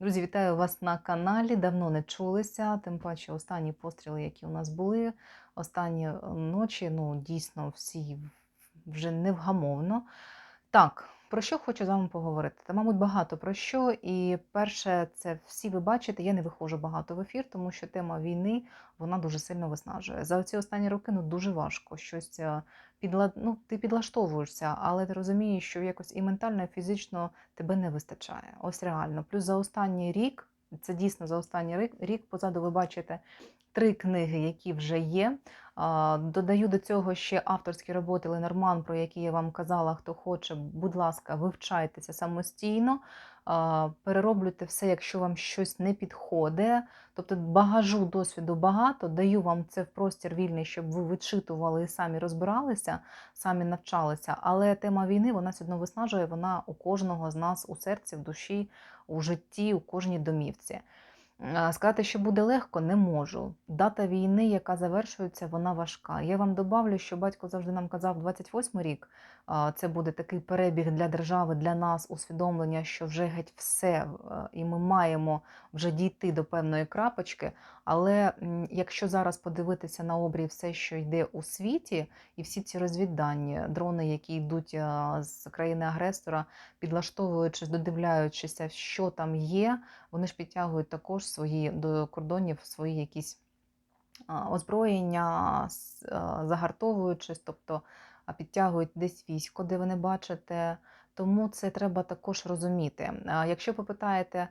Друзі, вітаю вас на каналі. Давно не чулися. Тим паче, останні постріли, які у нас були, останні е, ночі, ну дійсно всі вже невгамовно. Так, про що хочу з вами поговорити? Та, мабуть, багато про що. І перше, це всі ви бачите, я не виходжу багато в ефір, тому що тема війни вона дуже сильно виснажує. За ці останні роки ну дуже важко щось е, підла... ну, ти підлаштовуєшся, але ти розумієш, що якось і ментально, і фізично тебе не вистачає. Ось реально. Плюс за останній рік, це дійсно за останній рік, рік позаду ви бачите три книги, які вже є. Додаю до цього ще авторські роботи Ленорман, про які я вам казала. Хто хоче, будь ласка, вивчайтеся самостійно, перероблюйте все, якщо вам щось не підходить. Тобто багажу досвіду багато, даю вам це в простір вільний, щоб ви вичитували і самі розбиралися, самі навчалися. Але тема війни вона все одно виснажує, вона у кожного з нас у серці, в душі, у житті, у кожній домівці. Е, Сказати, що буде легко, не можу. Дата війни, яка завершується, вона важка. Я вам добавлю, що батько завжди нам казав, 28 рік це буде такий перебіг для держави, для нас, усвідомлення, що вже геть все, і ми маємо вже дійти до певної крапочки. Але якщо зараз подивитися на обрій все, що йде у світі, і всі ці розвіддані, дрони, які йдуть з країни-агресора, підлаштовуючись, додивляючися, що там є, вони ж підтягують також свої до кордонів свої якісь озброєння, загартовуючись, тобто а, підтягують десь військо, де ви не бачите. Тому це треба також розуміти. Якщо попитаєте,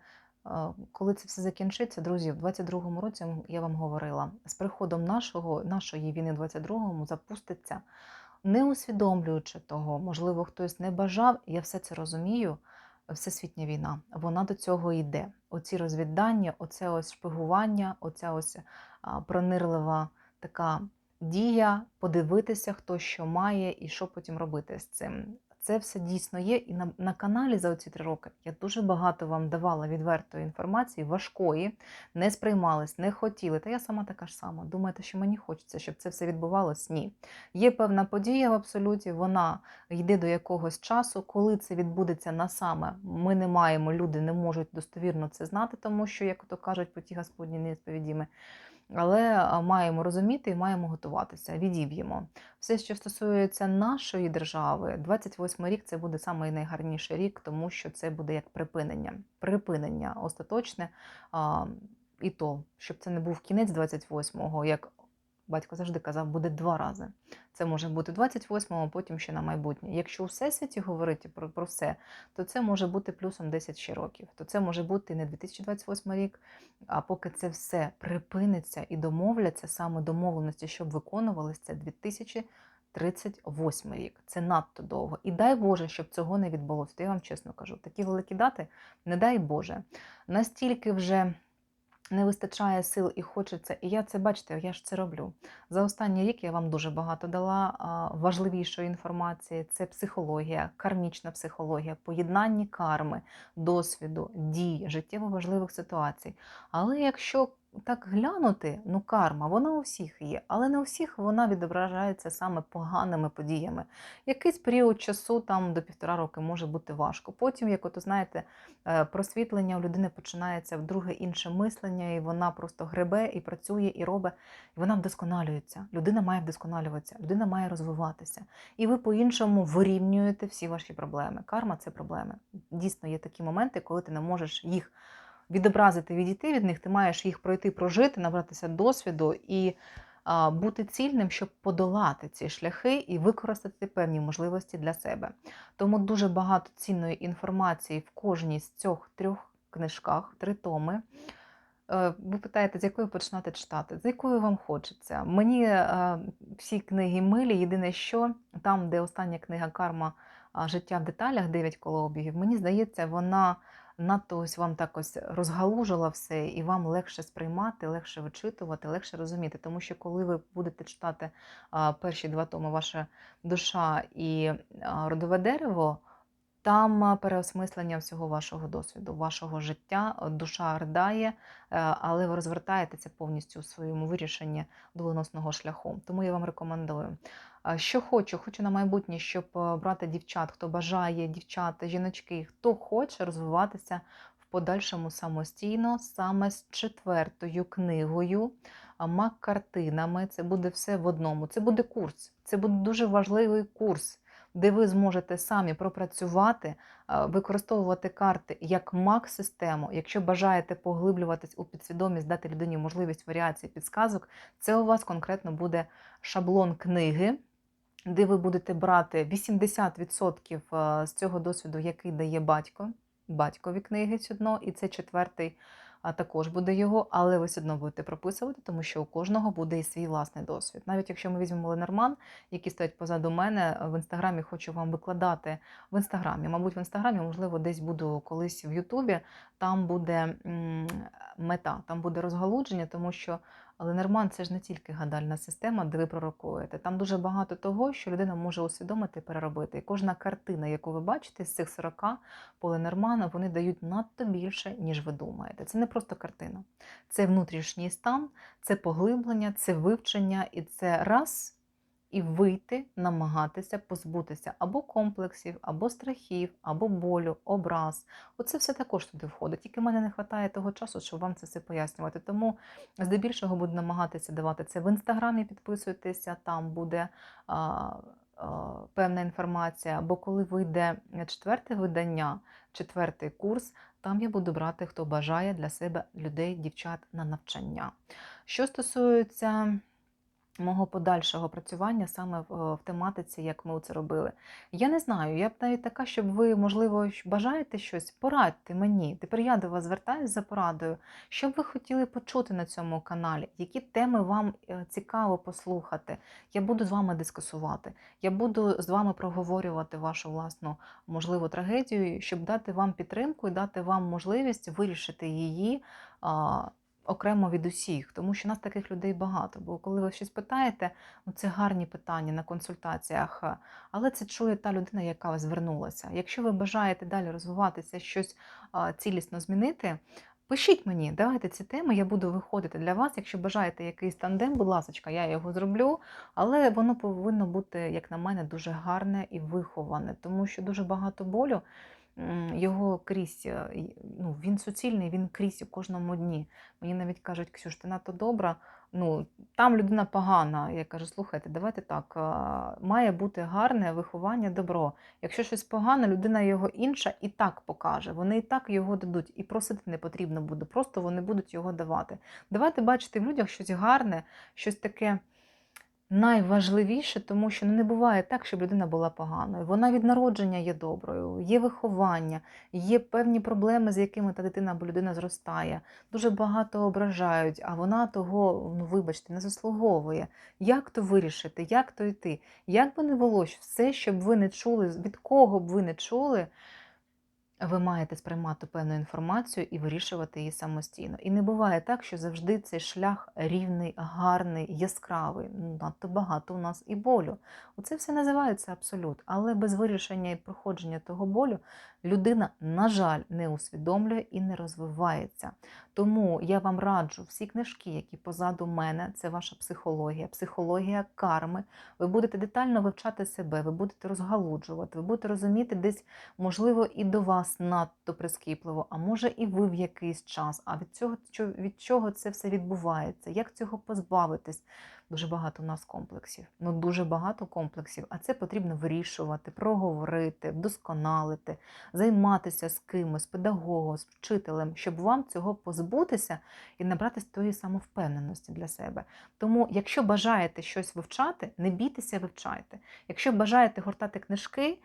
коли це все закінчиться, друзі, в 22-му році я вам говорила, з приходом нашого, нашої війни в 22-му запуститься, не усвідомлюючи того, можливо, хтось не бажав, я все це розумію. Всесвітня війна, вона до цього йде. Оці розвіддання, оце ось шпигування, оця ось пронирлива така дія, подивитися, хто що має і що потім робити з цим. Це все дійсно є. І на, на каналі за оці три роки я дуже багато вам давала відвертої інформації, важкої, не сприймались, не хотіли. Та я сама така ж сама. Думаєте, що мені хочеться, щоб це все відбувалось? Ні. Є певна подія в абсолюті, вона йде до якогось часу. Коли це відбудеться на саме, ми не маємо, люди не можуть достовірно це знати, тому що, як то кажуть, поті Господні несповідіми. Але маємо розуміти і маємо готуватися, відіб'ємо. Все, що стосується нашої держави, 28 рік це буде самий найгарніший рік, тому що це буде як припинення. Припинення остаточне. І то, щоб це не був кінець 28-го, як батько завжди казав, буде два рази. Це може бути 28-го, потім ще на майбутнє. Якщо у всесвіті говорити про, про все, то це може бути плюсом 10 ще років. То це може бути не 2028 рік, а поки це все припиниться і домовляться, саме домовленості, щоб виконувалися, це 2038 рік. Це надто довго. І дай Боже, щоб цього не відбулося. Я вам чесно кажу, такі великі дати, не дай Боже. Настільки вже не вистачає сил і хочеться, і я це бачите, я ж це роблю. За останній рік я вам дуже багато дала важливішої інформації. Це психологія, кармічна психологія, поєднання карми, досвіду, дій, життєво важливих ситуацій. Але якщо так глянути, ну карма, вона у всіх є, але не у всіх вона відображається саме поганими подіями. Якийсь період часу, там до півтора роки, може бути важко. Потім, як от знаєте, е, просвітлення у людини починається вдруге інше мислення, і вона просто гребе і працює, і робить, і вона вдосконалюється. Людина має вдосконалюватися, людина має розвиватися. І ви по-іншому вирівнюєте всі ваші проблеми. Карма це проблеми. Дійсно, є такі моменти, коли ти не можеш їх відобразити, відійти від них, ти маєш їх пройти, прожити, набратися досвіду і бути цільним, щоб подолати ці шляхи і використати певні можливості для себе. Тому дуже багато цінної інформації в кожній з цих трьох книжках, три томи. Е, Ви питаєте, з якої починати читати, з якої вам хочеться. Мені е, всі книги милі, єдине, що там, де остання книга Карма життя в деталях, 9 колообігів, мені здається, вона надто ось вам так ось розгалужила все, і вам легше сприймати, легше вичитувати, легше розуміти. Тому що коли ви будете читати перші два томи Ваша душа і родове дерево, там переосмислення всього вашого досвіду, вашого життя, душа ридає, е, але ви розвертаєтеся повністю у своєму вирішенні доленосного шляху. Тому я вам рекомендую. Що хочу, хочу на майбутнє, щоб е, брати дівчат, хто бажає дівчата, жіночки, хто хоче розвиватися в подальшому самостійно, саме з четвертою книгою, мак-картинами. Це буде все в одному. Це буде курс. Це буде дуже важливий курс, де ви зможете самі пропрацювати, використовувати карти як мак-систему. Якщо бажаєте поглиблюватись у підсвідомість, дати людині можливість варіації підсказок, це у вас конкретно буде шаблон книги де ви будете брати 80% е, з цього досвіду, який дає батько, батькові книги сюдно, і це четвертий також буде його, але ви все одно будете прописувати, тому що у кожного буде і свій власний досвід. Навіть якщо ми візьмемо Ленорман, які стоять позаду мене в інстаграмі, хочу вам викладати в інстаграмі. Мабуть, в інстаграмі, можливо, десь буду колись в Ютубі. Там буде мета, там буде розгалудження, тому що Ленорман це ж не тільки гадальна система, де ви пророкуєте. Там дуже багато того, що людина може усвідомити переробити. І кожна картина, яку ви бачите з цих 40 по Ленорману, вони дають надто більше, ніж ви думаєте. Це не просто картина, це внутрішній стан, це поглиблення, це вивчення, і це раз. І вийти, намагатися позбутися або комплексів, або страхів, або болю, образ. Оце все також туди входить. Тільки в мене не вистачає того часу, щоб вам це все пояснювати. Тому здебільшого буду намагатися давати це в інстаграмі. Підписуйтеся, там буде а, певна інформація. Або коли вийде четверте видання, четвертий курс, там я буду брати, хто бажає для себе людей, дівчат на навчання. Що стосується мого подальшого працювання саме в, е, в тематиці, як ми це робили. Я не знаю, я б навіть така, щоб ви, можливо, бажаєте щось, порадьте мені. Тепер я до вас звертаюся за порадою. Що б ви хотіли почути на цьому каналі? Які теми вам е, цікаво послухати? Я буду з вами дискусувати. Я буду з вами проговорювати вашу власну можливу трагедію, щоб дати вам підтримку і дати вам можливість вирішити її. Окремо від усіх, тому що нас таких людей багато. Бо коли ви щось питаєте, ну це гарні питання на консультаціях, е, але це чує та людина, яка звернулася. Якщо ви бажаєте далі розвиватися, щось цілісно змінити. Пишіть мені, давайте ці теми, я буду виходити для вас. Якщо бажаєте якийсь тандем, будь ласка, я його зроблю, але воно повинно бути, як на мене, дуже гарне і виховане, тому що дуже багато болю його крізь, е, ну, він суцільний, він крізь у кожному дні. Мені навіть кажуть, Ксюш, ти надто добра. Ну, там людина погана. Я кажу, слухайте, давайте так. Має бути гарне виховання, добро. Якщо щось погане, людина його інша і так покаже. Вони і так його дадуть. І просити не потрібно буде. Просто вони будуть його давати. Давайте бачити в людях щось гарне, щось таке найважливіше, тому що ну, не буває так, щоб людина була поганою. Вона від народження є доброю, є виховання, є певні проблеми, з якими та дитина або людина зростає. Дуже багато ображають, а вона того, ну вибачте, не заслуговує. Як то вирішити, як то йти? Як би не було, все, щоб ви не чули, від кого б ви не чули, ви маєте сприймати певну інформацію і вирішувати її самостійно. І не буває так, що завжди цей шлях рівний, гарний, яскравий. Ну, Надто багато у нас і болю. Оце все називається абсолют. Але без вирішення і проходження того болю людина, на жаль, не усвідомлює і не розвивається. Тому я вам раджу всі книжки, які позаду мене, це ваша психологія, психологія карми. Ви будете детально вивчати себе, ви будете розгалуджувати, ви будете розуміти десь можливо, і до вас надто прискіпливо, а може і ви в якийсь час. А від цього від чого це все відбувається? Як цього позбавитись? Дуже багато у нас комплексів. Ну дуже багато комплексів. А це потрібно вирішувати, проговорити, вдосконалити, займатися з кимось, педагогом, з вчителем, щоб вам цього позбутися і набратися тої самовпевненості для себе. Тому, якщо бажаєте щось вивчати, не бійтеся, вивчайте. Якщо бажаєте гортати книжки,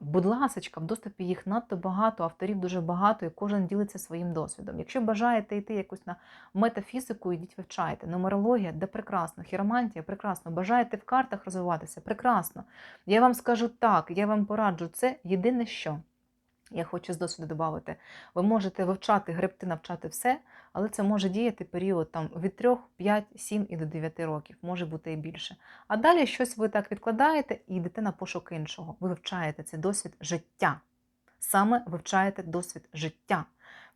будь ласочка, в доступі їх надто багато, авторів дуже багато, і кожен ділиться своїм досвідом. Якщо бажаєте йти якусь на метафізику, йдіть вивчайте. Нумерологія, де прекрасно, хіромантія, прекрасно. Бажаєте в картах розвиватися, прекрасно. Я вам скажу так, я вам пораджу це єдине що. Я хочу з досвіду додати. Ви можете вивчати, гребти, навчати все, але це може діяти період там від 3, 5, 7 і до 9 років, може бути і більше. А далі щось ви так відкладаєте і йдете на пошук іншого. Ви вивчаєте цей досвід життя. Саме вивчаєте досвід життя.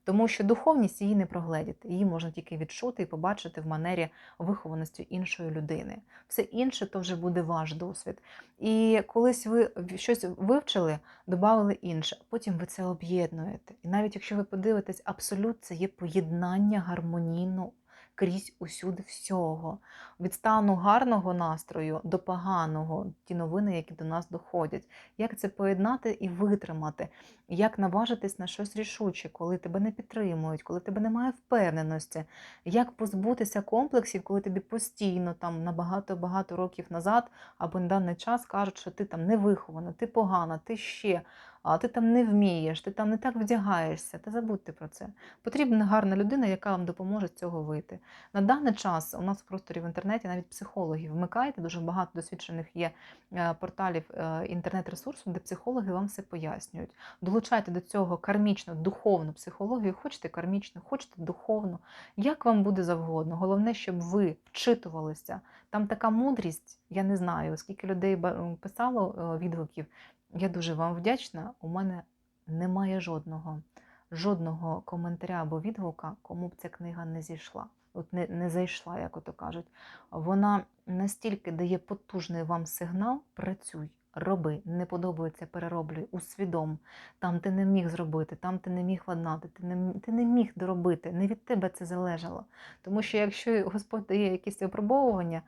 Тому що духовність її не прогледіти. Її можна тільки відчути і побачити в манері вихованості іншої людини. Все інше то вже буде ваш досвід. І колись ви щось вивчили, додали інше, потім ви це об'єднуєте. І навіть якщо ви подивитесь, абсолют це є поєднання гармонійно крізь усюди всього. Від стану гарного настрою до поганого, ті новини, які до нас доходять. Як це поєднати і витримати? Як наважитись на щось рішуче, коли тебе не підтримують, коли тебе немає впевненості? Як позбутися комплексів, коли тобі постійно там на багато-багато років назад або на даний час кажуть, що ти там не вихована, ти погана, ти ще, а ти там не вмієш, ти там не так вдягаєшся. Та забудьте про це. Потрібна гарна людина, яка вам допоможе з цього вийти. На даний час у нас в просторі в інтернеті навіть психологів вмикайте, дуже багато досвідчених є е, порталів е, інтернет-ресурсу, де психологи вам все пояснюють. Долучайте до цього кармічну, духовну психологію, хочете кармічну, хочете духовну, як вам буде завгодно. Головне, щоб ви вчитувалися. Там така мудрість, я не знаю, скільки людей писало е, відгуків. Я дуже вам вдячна. У мене немає жодного, жодного коментаря або відгука, кому б ця книга не зійшла. От не, не зайшла, як ото кажуть. Вона настільки дає потужний вам сигнал: працюй, роби, не подобається, перероблюй, усвідом. Там ти не міг зробити, там ти не міг ладнати, ти не, ти не міг доробити. Не від тебе це залежало. Тому що якщо Господь дає якісь випробовування,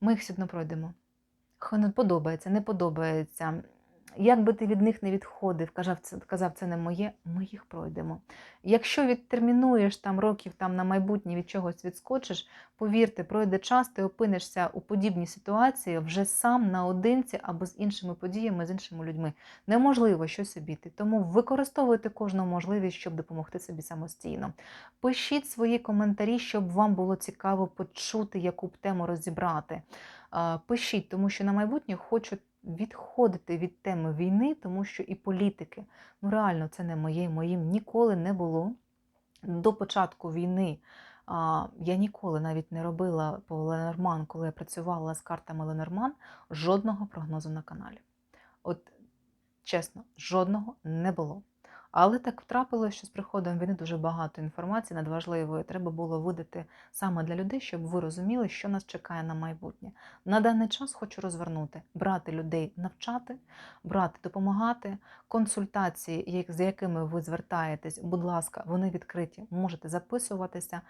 ми їх одно пройдемо. Хай не подобається, не подобається. Як би ти від них не відходив, казав, це, казав, це не моє, ми їх пройдемо. Якщо відтермінуєш там років там на майбутнє від чогось відскочиш, повірте, пройде час, ти опинишся у подібній ситуації вже сам наодинці або з іншими подіями, з іншими людьми. Неможливо щось обійти. Тому використовуйте кожну можливість, щоб допомогти собі самостійно. Пишіть свої коментарі, щоб вам було цікаво почути, яку б тему розібрати. Пишіть, тому що на майбутнє хочу відходити від теми війни, тому що і політики, ну реально, це не моє, моїм ніколи не було. До початку війни а, я ніколи навіть не робила по Ленорман, коли я працювала з картами Ленорман, жодного прогнозу на каналі. От чесно, жодного не було. Але так трапилося, що з приходом війни дуже багато інформації надважливої треба було видати саме для людей, щоб ви розуміли, що нас чекає на майбутнє. На даний час хочу розвернути, брати людей, навчати, брати, допомагати. Консультації, з якими ви звертаєтесь, будь ласка, вони відкриті, можете записуватися.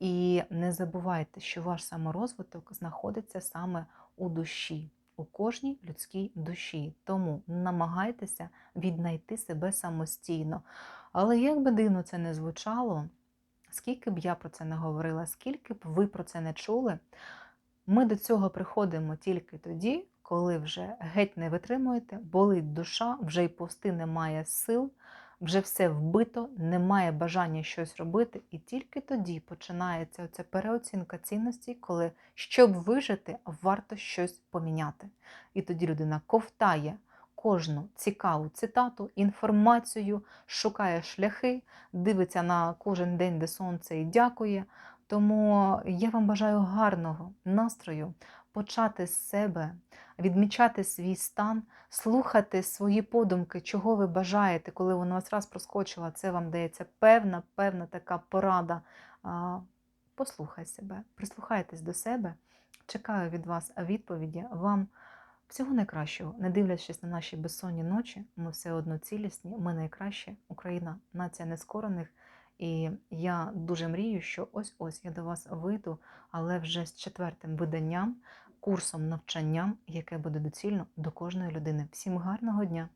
І не забувайте, що ваш саморозвиток знаходиться саме у душі, у кожній людській душі. Тому намагайтеся віднайти себе самостійно. Але як би дивно це не звучало, скільки б я про це не говорила, скільки б ви про це не чули, ми до цього приходимо тільки тоді, коли вже геть не витримуєте, болить душа, вже й повсти немає сил, вже все вбито, немає бажання щось робити, і тільки тоді починається оця переоцінка цінностей, коли щоб вижити, варто щось поміняти. І тоді людина ковтає кожну цікаву цитату, інформацію, шукає шляхи, дивиться на кожен день, де сонце і дякує. Тому я вам бажаю гарного настрою, почати з себе, відмічати свій стан, слухати свої подумки, чого ви бажаєте, коли вона вас раз проскочила, це вам дається певна, певна така порада. Послухай себе, прислухайтесь до себе. Чекаю від вас відповіді. Вам всього найкращого, не дивлячись на наші безсонні ночі, ми все одно цілісні, ми найкращі. Україна нація нескорених. І я дуже мрію, що ось-ось я до вас вийду, але вже з четвертим виданням, курсом навчанням, яке буде доцільно до кожної людини. Всім гарного дня!